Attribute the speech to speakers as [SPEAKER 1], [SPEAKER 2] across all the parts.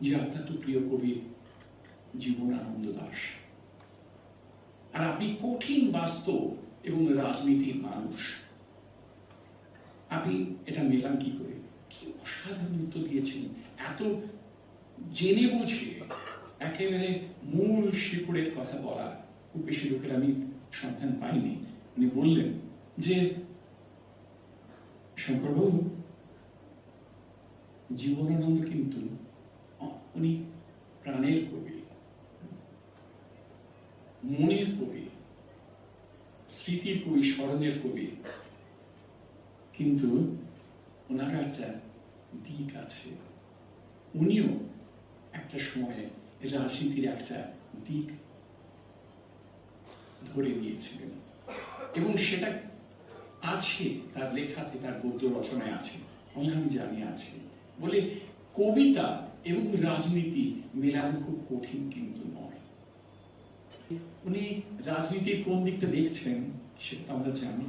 [SPEAKER 1] যে আপনার তো প্রিয় কবি জীবনানন্দ দাস। আর আপনি কঠিন বাস্তব এবং রাজনীতির মানুষ। আপনি এটা মেলাম কি করে? কি অসাধারণ উত্তর দিয়েছেন। এত জেনে বুঝে একেবারে মূল শিকড়ের কথা বলা খুব বেশি লোকের আমি সন্ধান পাইনি। উনি বললেন যে, শঙ্করবাবু, জীবনানন্দ কিন্তু অ- উনি প্রাণের কবি মনের কবি, স্মৃতির কবি, স্মরণের কবি। কিন্তু ওনার একটা দিক আছে। উনিও একটা সময়ে রাজনীতির একটা দিক ধরে দিয়েছিলেন এবং সেটা আছে, তার লেখাতে, তার গদ্য রচনায় আছে আমি জানি আছে। বলে কবিতা এবং রাজনীতি মেলানো খুব কঠিন কিন্তু নয়। উনি রাজনীতির কোন দিকটা দেখছেন সেটা আমরা জানি।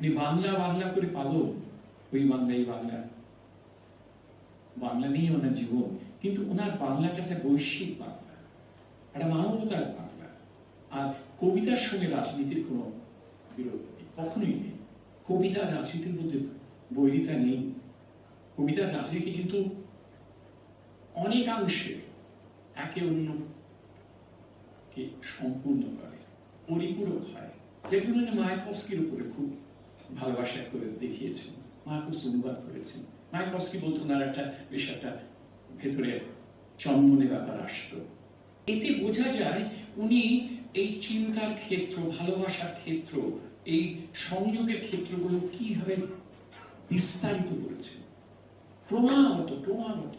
[SPEAKER 1] উনি বাংলা বাংলা করে পাগল, ওই বাংলা, এই বাংলা। বাংলা নিয়ে ওনার জীবন। কিন্তু ওনার বাংলাটা একটা বৈশ্বিক বাংলা, একটা মানবতার বাংলা। আর কবিতার সঙ্গে রাজনীতির কোনো বিরোধ কখনোই নেই। কবিতা রাজনীতির মধ্যে বৈরিতা নেই। কবিতার রাজনীতি কিন্তু অনেকাংশে একে অন্যকে সম্পূর্ণ করে পরিপূরক হয়। জন্য উনি উপরে খুব ভালোবাসা করে দেখিয়েছেন। মায়াকভস্কি অনুবাদ করেছেন। মায়াকভস্কি বলতো ওনার একটা একটা ভেতরে চন্দনে ব্যাপার আসতো। এতে বোঝা যায় উনি এই চিন্তার ক্ষেত্র, ভালোবাসার ক্ষেত্র, এই সংযোগের ক্ষেত্রগুলো কীভাবে বিস্তারিত করেছেন। ক্রমাগত ক্রমাগত